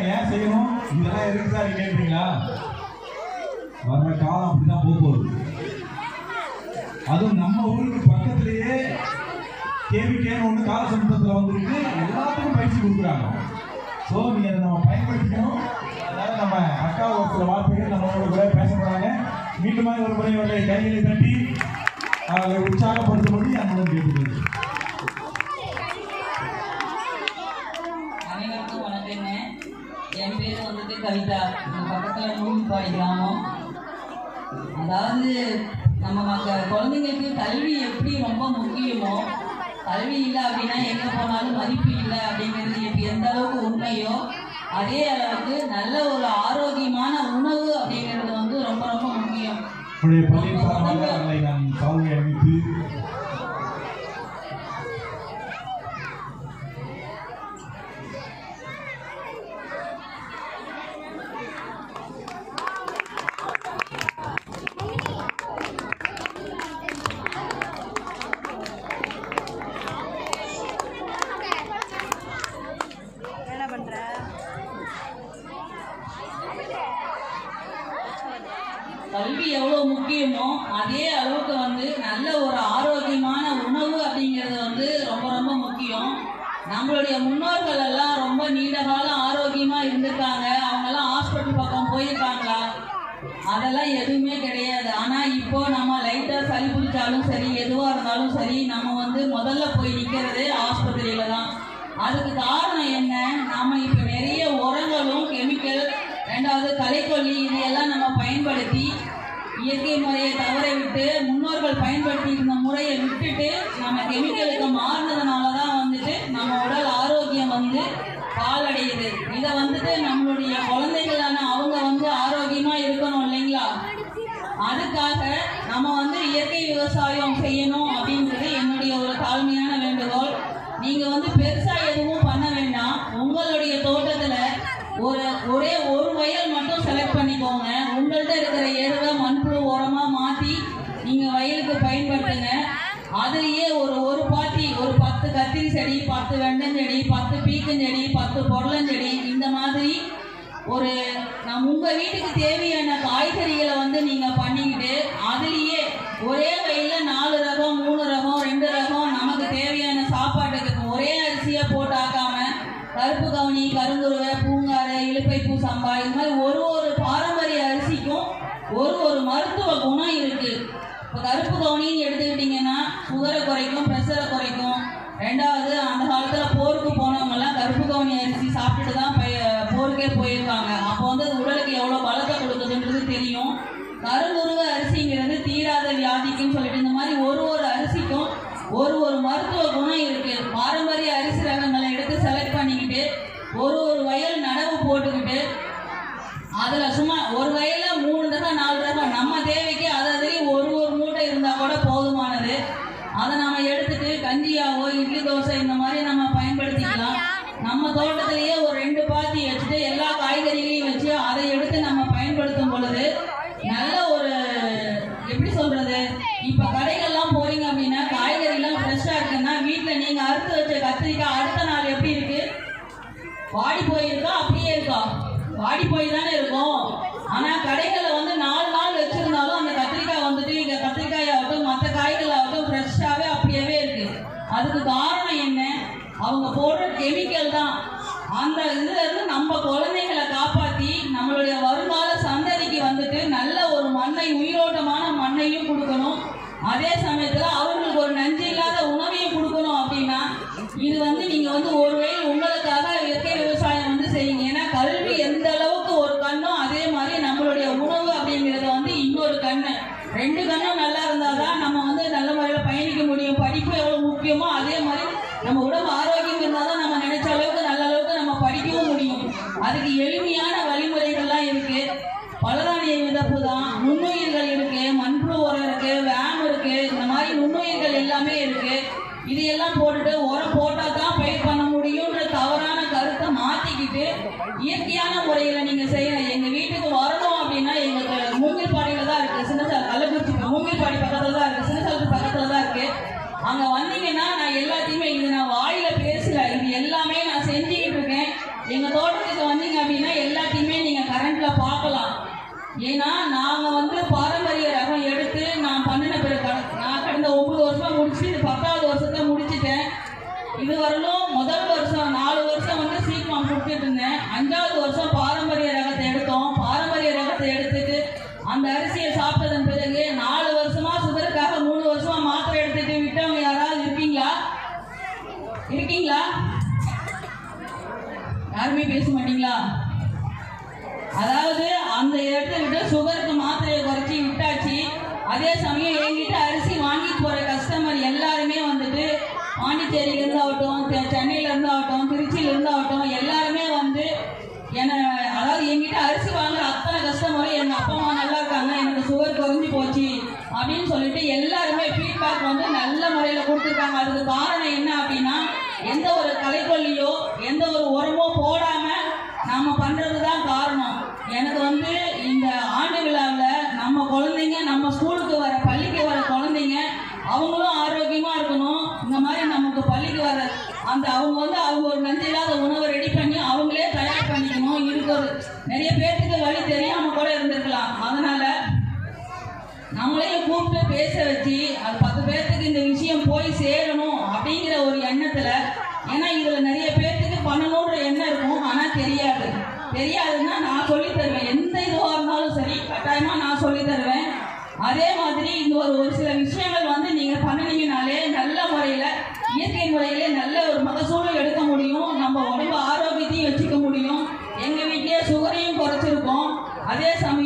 இதெல்லாம் ஏன் செய்யணும்? இதெல்லாம் எதுக்கு சார் கேட்குறீங்களா வர்ற காலம் அப்படிதான் போக போகுது. அதுவும் நம்ம ஊருக்கு பக்கத்திலேயே கேவிகேன்னு ஒன்று காலசமுத்திரத்தில் வந்துருக்கு. எல்லாத்துக்கும் பயிற்சி கொடுக்குறாங்க. ஸோ நீங்கள் அதை நம்ம பயன்படுத்திக்கணும். அதனால் நம்ம அக்கா ஒரு சில வார்த்தைகள் நம்மளோட கூட பேச மீண்டும் மீண்டுமா ஒரு முறை அவர்களை கைகளை தட்டி அவர்களை உற்சாகப்படுத்தும்படி அன்புடன் கேட்டுக்கொள்கிறேன். கவிதா. இந்த பக்கத்தில் நூல்பாடி கிராமம் அதாவது நம்ம மக்க குழந்தைங்களுக்கு கல்வி எப்படி ரொம்ப முக்கியமோ கல்வி இல்லை அப்படின்னா எங்கே போனாலும் மதிப்பு இல்லை அப்படிங்கிறது இப்போ எந்த அளவுக்கு உண்மையோ அதே அளவுக்கு நல்ல ஒரு ஆரோக்கியமான உணவு அப்படிங்கிறது வந்து ரொம்ப ரொம்ப முக்கியம். கல்வி எவ்வளோ முக்கியமோ அதே அளவுக்கு வந்து நல்ல ஒரு ஆரோக்கியமான உணவு அப்படிங்கிறது வந்து ரொம்ப ரொம்ப முக்கியம். நம்மளுடைய முன்னோர்கள் எல்லாம் ரொம்ப நீண்ட காலம் ஆரோக்கியமாக இருந்திருக்காங்க. அவங்கெல்லாம் ஹாஸ்பிட்டல் பக்கம் போயிருக்காங்களா? அதெல்லாம் எதுவுமே கிடையாது. ஆனால் இப்போ நம்ம லைட்டாக சளி பிடிச்சாலும் சரி எதுவாக இருந்தாலும் சரி நம்ம வந்து முதல்ல போய் நிற்கிறது ஆஸ்பத்திரியில் தான் அதுக்கு காரணம் என்ன? நாம் இப்போ ரெண்டாவது களைக்கொல்லி இதையெல்லாம் நம்ம பயன்படுத்தி இயற்கை முறையை தவற விட்டு முன்னோர்கள் பயன்படுத்தி இருந்த முறையை விட்டுட்டு நம்ம கெமிக்கலுக்கு மாறினதுனால தான் வந்துட்டு நம்ம உடல் ஆரோக்கியம் வந்து பாலடையுது இதை வந்துட்டு நம்மளுடைய குழந்தைகளான அவங்க வந்து ஆரோக்கியமா இருக்கணும் இல்லைங்களா? அதுக்காக நம்ம வந்து இயற்கை விவசாயம் செய்யணும் அப்படின்றது என்னுடைய ஒரு தாழ்மையான வேண்டுகோள் நீங்க வந்து பெருசா எதுவும் பண்ண வேண்டாம் உங்களுடைய தோட்டத்துல ஒரு ஒரே ஒரு வயல் மட்டும் செலக்ட் பண்ணிக்கோங்க உங்கள்கிட்ட இருக்கிற எருவை மண்புழு உரமா மாத்தி நீங்க வயலுக்கு பயன்படுத்துங்க. அதுலயே ஒரு ஒரு பாட்டி ஒரு பத்து கத்திரி செடி பத்து வெண்டஞ்செடி பத்து பீக்கஞ்செடி பத்து பொடலஞ்செடி இந்த மாதிரி ஒரு நம் உங்க வீட்டுக்கு தேவையான காய்கறிகளை வந்து நீங்க பண்ணிக்கிட்டு அதுலயே ஒரே வயல்ல நாலு ரகம் மூணு ரகம் ரெண்டு ரகம் நமக்கு தேவையான சாப்பாட்டுக்கு ஒரே அரிசியா போட்டாக்காம கருப்பு கவுனி கருங்குருவை இலுக்கை பூ சம்பா இது மாதிரி ஒரு ஒரு பாரம்பரிய அரிசிக்கும் ஒரு ஒரு மருத்துவ குணம் இருக்கு. இப்போ கருப்பு கவுனின்னு எடுத்துக்கிட்டிங்கன்னா சுகரை குறைக்கும் ப்ரெஷரை குறைக்கும். ரெண்டாவது அந்த காலத்தில் போருக்கு போனவங்கெல்லாம் கருப்பு கவுனி அரிசி சாப்பிட்டுட்டு தான் பய- போருக்கே போயிருக்காங்க. அப்போ வந்து அது உடலுக்கு எவ்வளோ பலத்தை கொடுக்குதுன்றது தெரியும். கருவுருவ அரிசிங்கிறது தீராத வியாதிக்குன்னு சொல்லிட்டு இந்த மாதிரி ஒரு ஒரு அரிசிக்கும் ஒரு ஒரு மருத்துவ குணம் இருக்கு. பாரம்பரிய அரிசி ரகங்களை எடுத்து செலக்ட் பண்ணிக்கிட்டு ஒரு ஒரு வயல் நடவு போட்டுக்கிட்டு அதுல சும்மா ஒரு வயல் தோசை இந்த மாதிரி நம்ம பயன்படுத்திக்கலாம். நம்ம தோட்டத்திலேயே ஒரு ரெண்டு பாத்தி வச்சுட்டு எல்லா காய்கறிகளையும் வச்சு அதை எடுத்து நம்ம பயன்படுத்தும் பொழுது நல்ல ஒரு எப்படி சொல்றது? இப்ப கடைகள்லாம் போறீங்க அப்படின்னா காய்கறி எல்லாம் ஃப்ரெஷ்ஷா இருக்குன்னா வீட்டுல நீங்க அறுத்து வச்ச கத்திரிக்காய் அடுத்த நாள் எப்படி இருக்கு? வாடி போயிருக்கா? அப்படியே இருக்கா? வாடி போய் தானே இருக்கும். ஆனா கடைகள்ல வந்து நாலு நாள் வச்சிருந்தாலும் அந்த கத்திரிக்காய் வந்துட்டு இங்க கத்திரிக்காய் ஆகட்டும் மற்ற காய்கள் ஆகட்டும் ஃப்ரெஷ்ஷாவே அப்படியே இருக்கு. அதுக்கு காரணம் அவங்க போடுற கெமிக்கல் தான். அந்த இதுல இருந்து நம்ம குழந்தைகளை காப்பாத்தி நம்மளுடைய வருங்கால சந்ததிக்கு வந்துட்டு நல்ல ஒரு மண்ணை உயிரோட்டமான மண்ணையும் கொடுக்கணும். அதே சமயத்துல அவங்களுக்கு ஒரு நஞ்சு இல்லாத உணவையும் கொடுக்கணும் அப்படின்னா இது வந்து நீங்க வந்து ஒரு வயல் உங்களுக்காக இயற்கை விவசாயம் வந்து செய்யுங்க. ஏன்னா கல்வி எந்த அளவுக்கு ஒரு கண்ணோ அதே மாதிரி நம்மளுடைய உணவு அப்படிங்கிறது வந்து இன்னொரு கண்ணு. ரெண்டு கண்ணும் நல்லா அதுக்கு எளிமையான வழிமுறைகள்லாம் இருக்கு. பலதானிய விதப்பு தான் நுண்ணுயிர்கள் இருக்கு மண்புழு உரம் இருக்கு வேம் இருக்கு இந்த மாதிரி நுண்ணுயிர்கள் எல்லாமே இருக்கு. இது எல்லாம் போட்டுட்டு உரம் போட்டா தான் பயிர் பண்ண முடியும்ன்ற தவறான கருத்தை மாத்திக்கிட்டு இயற்கையான முறையில நீங்க செய்யணும் எங்க வீட்டுக்கு வரணும் அப்படின்னா எங்களுக்கு மூங்கில்பாடியில தான் இருக்கு சின்னசால் கள்ளக்குறிச்சி மூங்கில்பாடி பக்கத்துல தான் இருக்கு சின்னசாலத்து பக்கத்துல தான் இருக்கு அங்க வந்தீங்கன்னா நான் எல்லாத்தையுமே இது நான் வாயில பேசல இது எல்லாமே நான் செஞ்சுக்கிட்டு இருக்கேன் எங்க தோட்டத்துக்கு வந்தீங்க அப்படின்னா எல்லாத்தையுமே நீங்க கரண்ட்ல பார்க்கலாம் ஏன்னா நாங்க வந்து பாரம்பரிய ரகம் எடுத்து நான் பண்ணின பிறகு கட- நான் கடந்த ஒன்பது வருஷமா முடிச்சு இது பத்தாவது வருஷத்தை முடிச்சிட்டேன். இது வரலும் முதல் வருஷம் நாலு வருஷம் வந்து சீக்கிரம் கொடுத்துட்டு இருந்தேன். அஞ்சாவது வருஷம் பாரம்பரிய ரகத்தை எடுத்தோம். பாரம்பரிய ரகத்தை எடுத்துட்டு அந்த அரிசியை சாப்பிட்டதன் பிறகு நாலு வருஷமா சுகருக்காக மூணு வருஷமா மாத்திரை எடுத்துட்டு விட்டவங்க யாராவது இருக்கீங்களா இருக்கீங்களா? யாருமே பேச மாட்டீங்களா? அதாவது அந்த இடத்த விட்டு சுகருக்கு மாத்திரையை குறைச்சி விட்டாச்சு. அதே சமயம் எங்கிட்ட அரிசி வாங்கிட்டு போற கஸ்டமர் எல்லாருமே வந்துட்டு பாண்டிச்சேரியில இருந்தாகட்டும் தெ- சென்னையில இருந்தாகட்டும் திருச்சியில இருந்தாகட்டும் எல்லாருமே வந்து என்ன அதாவது எங்கிட்ட அரிசி வாங்குற அத்தனை கஸ்டமரும் எங்க அப்பா அம்மா நல்லா இருக்காங்க எனக்கு சுகர் குறைஞ்சு போச்சு அப்படின்னு சொல்லிட்டு எல்லாருமே ஃபீட்பேக் வந்து நல்ல முறையில் கொடுத்துருக்காங்க. அதுக்கு காரணம் என்ன அப்படின்னா எந்த ஒரு கலைக்கொல்லியோ எந்த ஒரு உரமோ நம்ம பண்ணுறது தான் காரணம். எனக்கு வந்து இந்த ஆண்டு விழாவில் நம்ம குழந்தைங்க நம்ம ஸ்கூலுக்கு வர பள்ளிக்கு வர குழந்தைங்க அவங்களும் ஆரோக்கியமா இருக்கணும். இந்த மாதிரி நமக்கு பள்ளிக்கு வர அந்த அவங்க வந்து அவங்க ஒரு நஞ்சில்லாத உணவை ரெடி பண்ணி அவங்களே தயார் பண்ணிக்கணும். இதுக்கு ஒரு நிறைய பேர்த்துக்கு வழி தெரியாம கூட இருந்திருக்கலாம். அதனால நம்மளையும் கூப்பிட்டு பேச வச்சு அது பத்து பேர்த்துக்கு இந்த விஷயம் போய் சேரணும் அப்படிங்கிற ஒரு எண்ணத்துல ஏன்னா இதுல நிறைய ஒரு சில விஷயங்கள் வந்து நீங்க பண்ணினீங்கனாலே நல்ல முறையில இயற்கை முறையில நல்ல ஒரு மகசூலும் எடுக்க முடியும். நம்ம உடம்பு ஆரோக்கியத்தையும் வச்சுக்க முடியும். எங்க வீட்லயே சுகரையும் குறைச்சிருக்கோம். அதே சமயம்